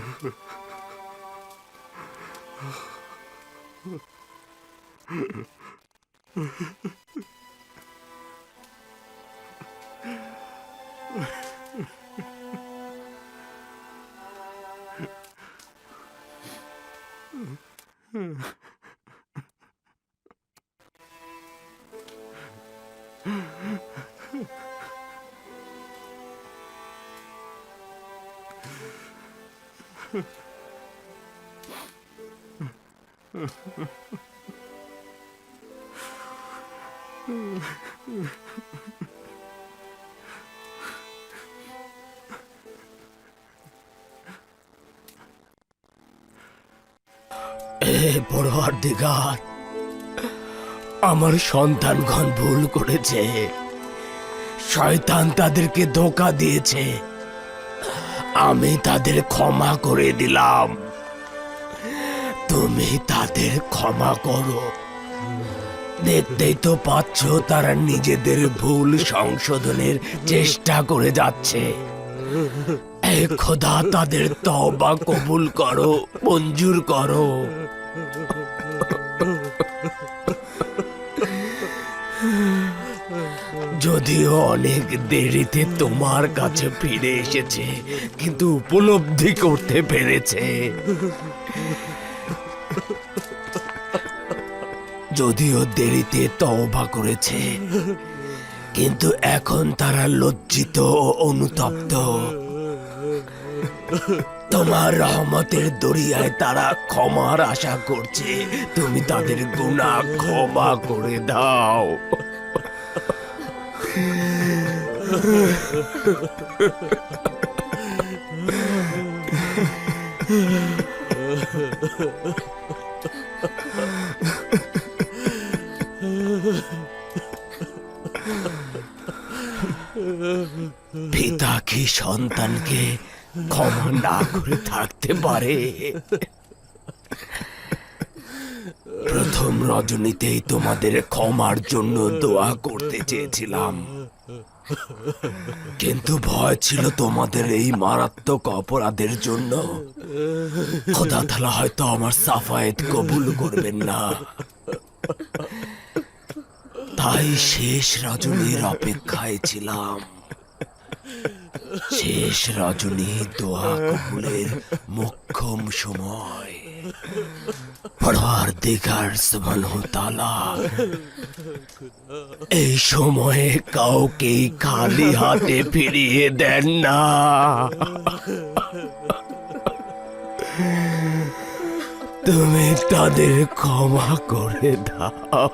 Ha ha ha ha. দিগার আমার সন্তানগণ ভুল করেছে। শয়তান তাদেরকে ধোকা দিয়েছে। আমি তাদের ক্ষমা করে দিলাম। তুমি তাদের ক্ষমা করো। দেখতেই তো পাচ্ছ তারা নিজেদের ভুল সংশোধনের চেষ্টা করে যাচ্ছে। খোদা, তাদের তওবা কবুল করো, মঞ্জুর করো। যদিও অনেক দেরিতে তোমার কাছে ফিরে এসেছে, কিন্তু উপলব্ধি করতে পেরেছে। যদিও দেরিতে তওবা করেছে, কিন্তু এখন তারা লজ্জিত ও অনুতপ্ত। তোমার রহমতের দরিয়ায় তারা ক্ষমার আশা করছে। তুমি তাদের গুনাহ ক্ষমা করে দাও। পিতা কি সন্তানকে ক্ষমা না করে থাকতে পারে। প্রথম রজনীতেই তোমাদের ক্ষমার জন্য দোয়া করতে চেয়েছিলাম। কিন্তু ভয় ছিল তোমাদের এই মারাত্মক অপরাধের জন্য। খোদা তালা হয়তো আমার সাফায়েত কবুল করবেন না। তাই শেষ রজনীর অপেক্ষায় ছিলাম। শেষ রজনী দোয়া কবুলের মোক্ষম সময়। এই সময়ে কাউকে খালি হাতে ফিরিয়ে দেন না। তুমি তাদের ক্ষমা করে দাও।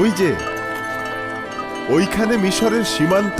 ওই যে ওইখানে মিশরের সীমান্ত।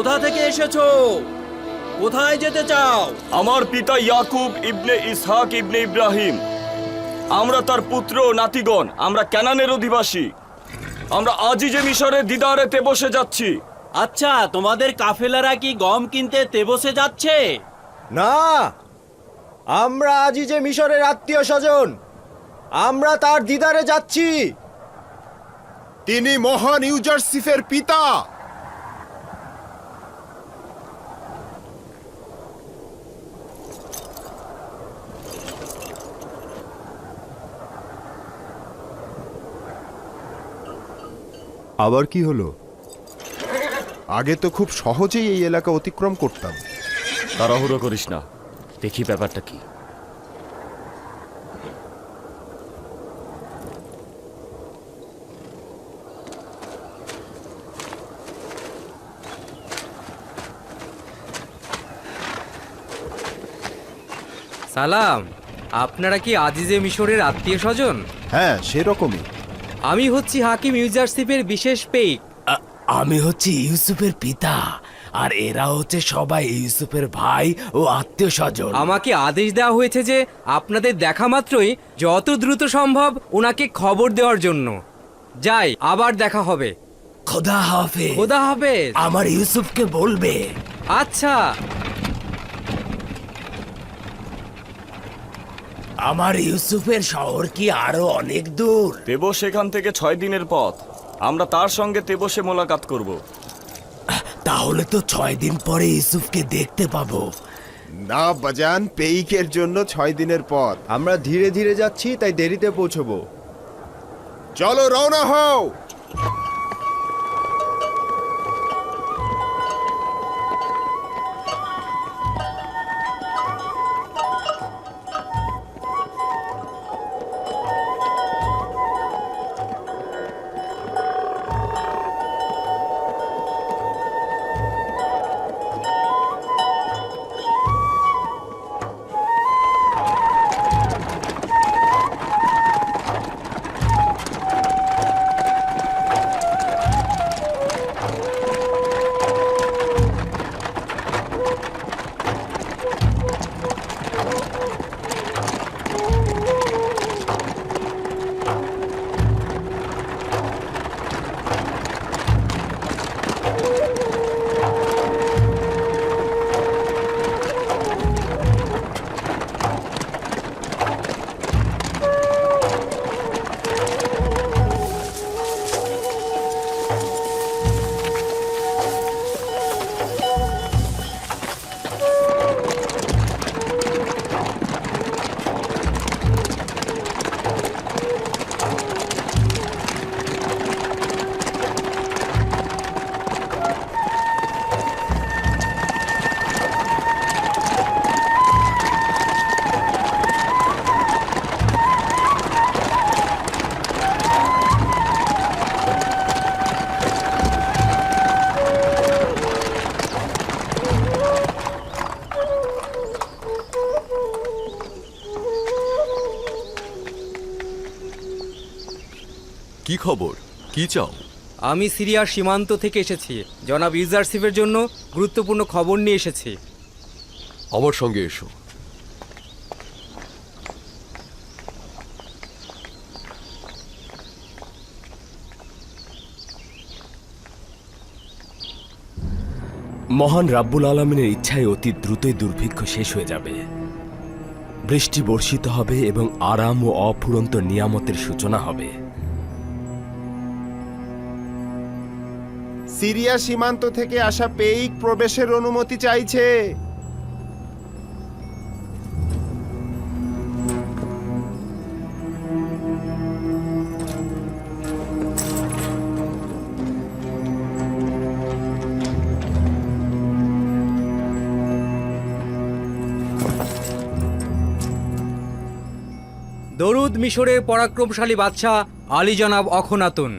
কোথা থেকে এসেছ? কোথায় যেতে চাও? আমার পিতা ইয়াকুব ইবনে ইসহাক ইবনে ইব্রাহিম। আমরা তার পুত্র ও নাতিগণ আমরা ক্যানানের অধিবাসী। আমরা আজই যে মিশরের দিদারেতে বসে যাচ্ছি। আচ্ছা তোমাদের কাফেলারা কি গম কিনতে তেবসে যাচ্ছে? না আমরা আজই যে মিশরের আত্মীয় স্বজন আমরা তার দিদারে যাচ্ছি। তিনি মহান ইউজারসিফের পিতা। আবার কি হলো? আগে তো খুব সহজেই এই এলাকা অতিক্রম করতাম। তাড়াহুড়ো করিস না। দেখি ব্যাপারটা কি। সালাম আপনারা কি আজিজে মিশরের আত্মীয় স্বজন? হ্যাঁ সেরকমই। আমি হচ্ছি হাকিম ইউজারশিপের বিশেষ পেইক আমি হচ্ছি ইউসুফের পিতা আর এরা হচ্ছে সবাই ইউসুফের ভাই ও আত্মীয় স্বজন। আমাকে আদেশ দেওয়া হয়েছে যে আপনাদের দেখা মাত্রই যত দ্রুত সম্ভব ওনাকে খবর দেওয়ার জন্য। যাই আবার দেখা হবে। খোদা হাফে খোদা হবে আমার ইউসুফকে বলবে। আচ্ছা। আমার ইউসুফের শহর কি আরও অনেক দূর? দেব সেখান থেকে ছয় দিনের পথ। আমরা তার সঙ্গে তেবসে মোলাকাত করব। তাহলে তো ছয় দিন পরে ইউসুফকে দেখতে পাবো। না বাজান পেইকের জন্য ছয় দিনের পথ। আমরা ধীরে ধীরে যাচ্ছি তাই দেরিতে পৌঁছবো। চলো রওনা হও! খবর? কি চাও? আমি সিরিয়ার সীমান্ত থেকে এসেছি। জনাব ইউজারশিপের জন্য গুরুত্বপূর্ণ খবর নিয়ে এসেছি। আমার সঙ্গে এসো। মহান রাব্বুল আলমিনের ইচ্ছায় অতি দ্রুতই দুর্ভিক্ষ শেষ হয়ে যাবে। বৃষ্টি বর্ষিত হবে এবং আরাম ও অফুরন্ত নিয়ামতের সূচনা হবে। সিরিয়া সীমান্ত থেকে আসা পেইক প্রবেশের অনুমতি চাইছে। দরুদ মিশরের পরাক্রমশালী বাদশাহ আলী জনাব অখনাতুন।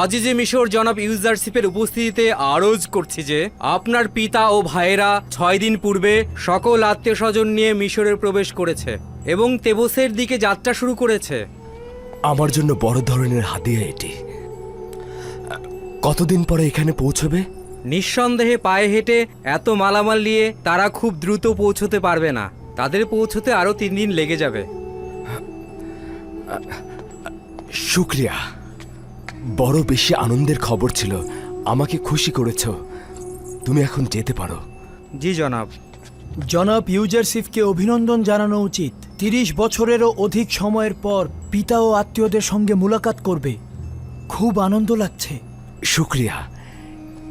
আজিজে মিশর জনাব ইউজারশিপের উপস্থিতিতে আরজ করছি যে আপনার পিতা ও ভাইয়েরা ছয় দিন পূর্বে সকল আত্মীয় স্বজন নিয়ে মিশরের প্রবেশ করেছে এবং তেবসের দিকে যাত্রা শুরু করেছে। আমার জন্য বড় ধরনের হাদিয়া এটি। কতদিন পরে এখানে পৌঁছবে? নিঃসন্দেহে পায়ে হেঁটে এত মালামাল নিয়ে তারা খুব দ্রুত পৌঁছতে পারবে না। তাদের পৌঁছতে আরও তিন দিন লেগে যাবে। শুক্রিয়া। বড় বেশি আনন্দের খবর ছিল। আমাকে খুশি করেছ। তুমি এখন যেতে পারো। জি জনাব। জনাব ইউজারসিফকে অভিনন্দন জানানো উচিত। তিরিশ বছরেরও অধিক সময়ের পর পিতা ও আত্মীয়দের সঙ্গে মুলাকাত করবে। খুব আনন্দ লাগছে। শুক্রিয়া।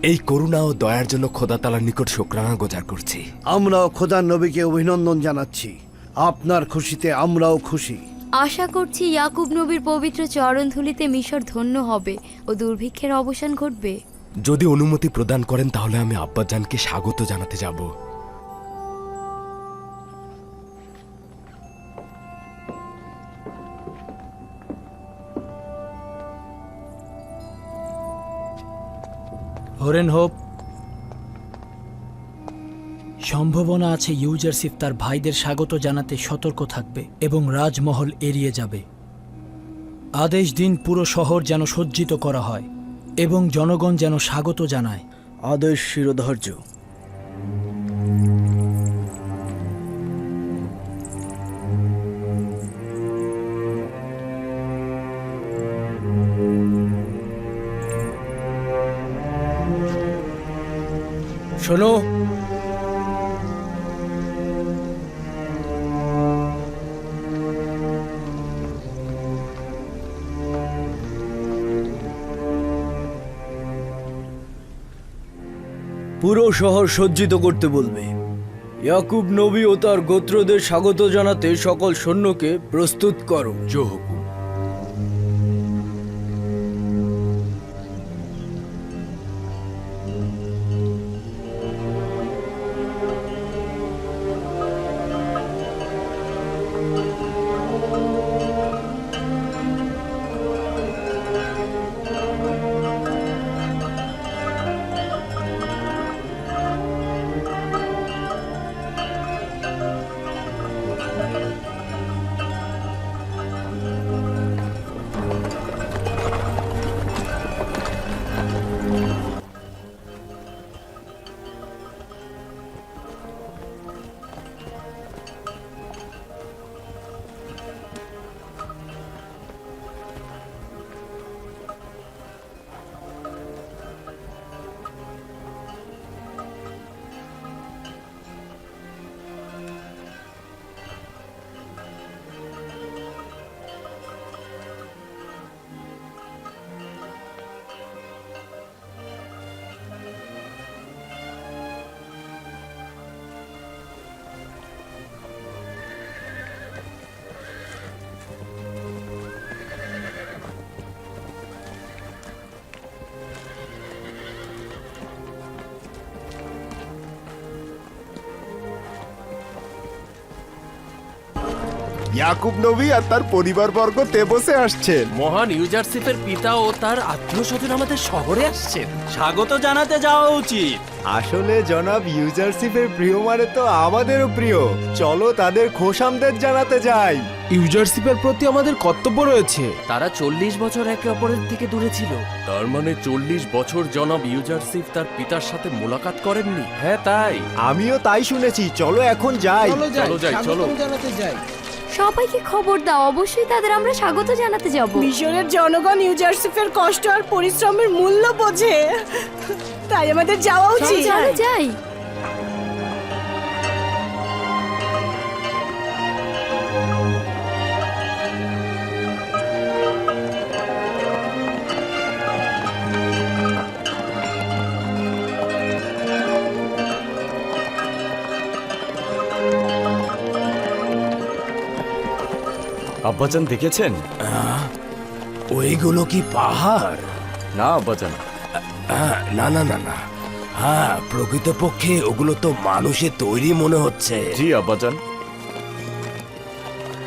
এই করুণা ও দয়ার জন্য খোদা তালার নিকট শুক্রানা গোজার করছি। আমরাও খোদার নবীকে অভিনন্দন জানাচ্ছি। আপনার খুশিতে আমরাও খুশি। আশা করছি ইয়াকুব নবীর পবিত্র চরণধুলিতে মিশর ধন্য হবে ও দুর্ভিক্ষের অবসান ঘটবে। যদি অনুমতি প্রদান করেন তাহলে আমি আব্বাজানকে স্বাগত জানাতে যাব। হরেন হোপ সম্ভাবনা আছে ইউজারসিফ তার ভাইদের স্বাগত জানাতে সতর্ক থাকবে এবং রাজমহল এড়িয়ে যাবে। আদেশ দিন পুরো শহর যেন সজ্জিত করা হয় এবং জনগণ যেন স্বাগত জানায়। আদেশ শিরোধার্য। শোনো পুরো শহর সজ্জিত করতে বলবে। ইয়াকুব নবী ও তার গোত্রদের স্বাগত জানাতে সকল সৈন্যকে প্রস্তুত করো। জো ইয়াকুব নবী আর তার পরিবারবর্গ তেবসে আসছেন। মহান ইউজারশিপের পিতা ও তার আত্মীয় স্বজন আমাদের শহরে আসছেন। স্বাগত জানাতে যাওয়া উচিত। আসলে জনাব ইউজারশিপের প্রিয় মানে তো আমাদেরও প্রিয়। চলো তাদের খোশামদের জানাতে যাই। ইউজারশিপের প্রতি আমাদের কর্তব্য রয়েছে। তারা চল্লিশ বছর একে অপরের থেকে দূরে ছিল। তার মানে চল্লিশ বছর জনাব ইউজারসিফ তার পিতার সাথে মোলাকাত করেননি? হ্যাঁ তাই। আমিও তাই শুনেছি। চলো এখন যাই। চলো যাই চলো সবাইকে খবর দাও অবশ্যই তাদের আমরা স্বাগত জানাতে যাব। মিশরের জনগণ ইউজারসিফের কষ্ট আর পরিশ্রমের মূল্য বোঝে। তাই আমাদের যাওয়া উচিত। চলো যাই। আব্বাজান দেখেছেন? ওইগুলো কি পাহাড়? না আব্বাজান। হ্যাঁ, না না না না। হ্যাঁ প্রকৃতপক্ষে ওগুলো তো মানুষের তৈরি মনে হচ্ছে। জি আব্বাজান।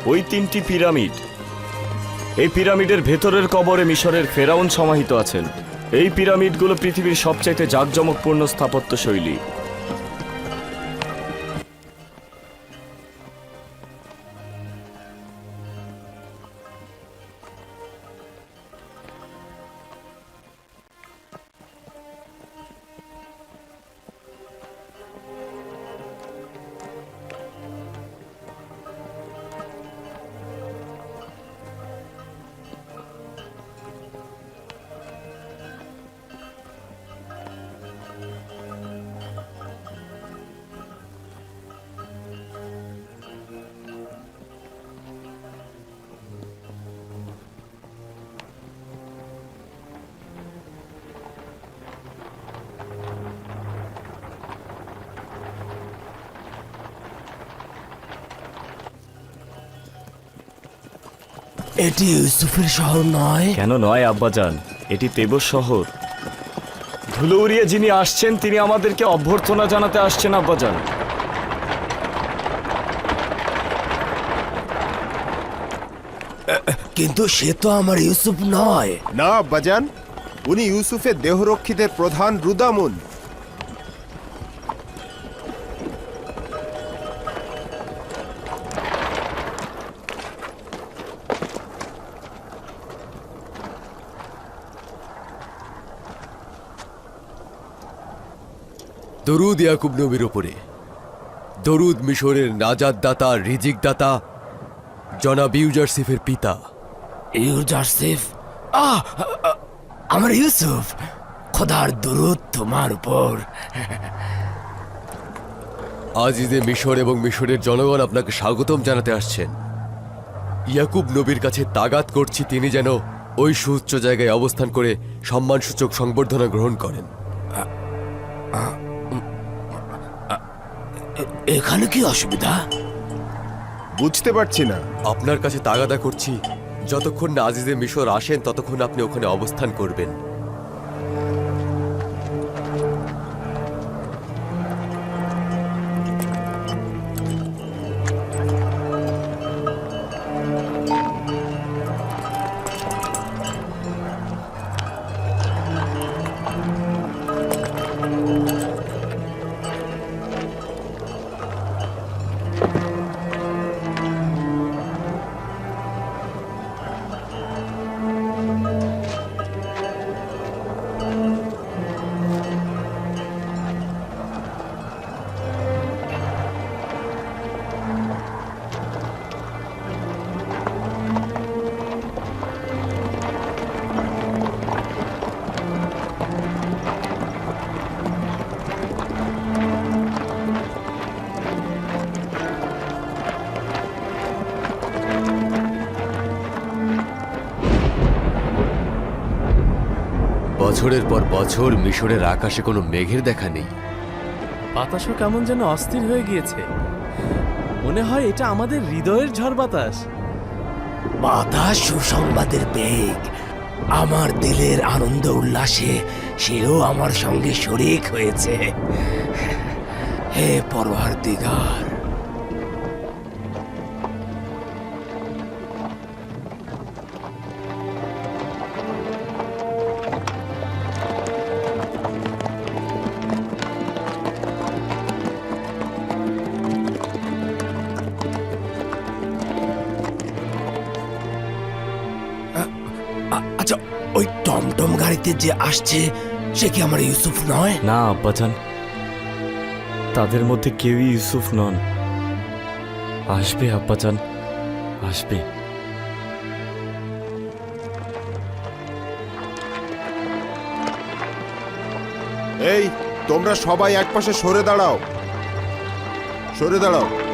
ওই তিনটি পিরামিড এই পিরামিডের ভেতরের কবরে মিশরের ফেরাউন সমাহিত আছেন। এই পিরামিডগুলো পৃথিবীর সবচাইতে জাঁকজমকপূর্ণ স্থাপত্য শৈলী এটি ইউসুফের শহর নয়? কেন নয় আব্বাজান? এটি তেবস শহর। ধুলো উড়িয়ে যিনি আসছেন তিনি আমাদেরকে অভ্যর্থনা জানাতে আসছেন আব্বাজান। কিন্তু সে তো আমার ইউসুফ নয়। না আব্বাজান। উনি ইউসুফের দেহরক্ষীদের প্রধান রুদামুন। দরুদ ইয়াকুব নবীর ওপরে দরুদ মিশরের নাজাদ দাতা রিজিক দাতা জনাব ইউজারসিফের পিতা। ইউজারসিফ? আহ আমার ইউসুফ খোদার দরুদ তোমার উপর। আজ আজিজে মিশর এবং মিশরের জনগণ আপনাকে স্বাগতম জানাতে আসছেন। ইয়াকুব নবীর কাছে তাগাত করছি তিনি যেন ওই সুউচ্চ জায়গায় অবস্থান করে সম্মানসূচক সংবর্ধনা গ্রহণ করেন। এখানে কি অসুবিধা? বুঝতে পারছি না। আপনার কাছে তাগাদা করছি যতক্ষণ না আজিজে মিশর আসেন ততক্ষণ আপনি ওখানে অবস্থান করবেন। বছরের পর বছর মিশরের আকাশে কোনো মেঘের দেখা নেই। বাতাসও কেমন যেন অস্থির হয়ে গিয়েছে। মনে হয় এটা আমাদের হৃদয়ের ঝড় বাতাস। বাতাস সুসংবাদের বেগ। আমার দিলের আনন্দ উল্লাসে সেও আমার সঙ্গে শরিক হয়েছে। হে পরবার দিগার আচ্ছা ওই টমটম গাড়িতে যে আসছে সে কি আমার ইউসুফ নয়? না আব্বাজান তাদের মধ্যে কেউই ইউসুফ নন। আসবে আব্বাজান আসবে। এই তোমরা সবাই একপাশে সরে দাঁড়াও। সরে দাঁড়াও।